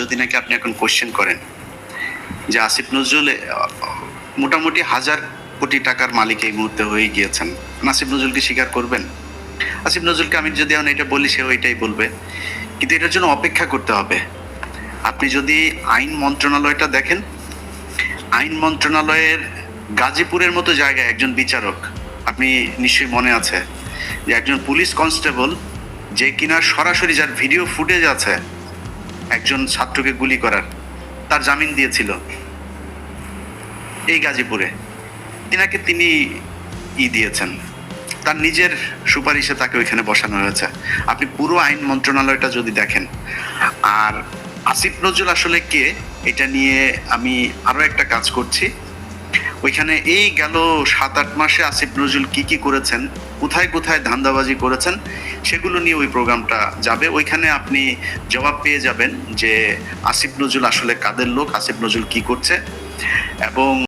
যদি নাকি আপনি এখন কোশ্চেন করেন যে আসিফ নজরুল মোটামুটি হাজার কোটি টাকার মালিক এই মুহূর্তে হয়ে গিয়েছেন। আসিফ নজরুলকে স্বীকার করবেন? আসিফ নজরুলকে আমি যদি এখন এটা বলি, সেও এটাই বলবে। কিন্তু এটার জন্য অপেক্ষা করতে হবে। আপনি যদি আইন মন্ত্রণালয়টা দেখেন, আইন মন্ত্রণালয়ের গাজীপুরের মতো জায়গায় একজন বিচারক, আপনি নিশ্চয়ই মনে আছে, যে একজন পুলিশ কনস্টেবল, যে কিনা সরাসরি যার ভিডিও ফুটেজ আছে একজন ছাত্রকে গুলি করার। তার জামিন দিয়েছিল। এই গাজীপুরে। তিনাকে তিনি ই দিয়েছেন। তার নিজের সুপারিশে তাকে ওইখানে বসানো হয়েছে। আপনি পুরো আইন মন্ত্রণালয়টা যদি দেখেন। আর আসিফ নজরুল আসলে কে, এটা নিয়ে আমি আরও একটা কাজ করছি। ওইখানে এই গেল সাত, আট মাসে আসিফ নজরুল কি কি করেছেন, কোথায় কোথায় ধান্দাবাজি করেছেন, সেগুলো নিয়ে ওই প্রোগ্রামটা যাবে। ওইখানে আপনি জবাব পেয়ে যাবেন যে আসিফ নজরুল আসলে কাদের লোক, আসিফ নজরুল কি করছে, এবং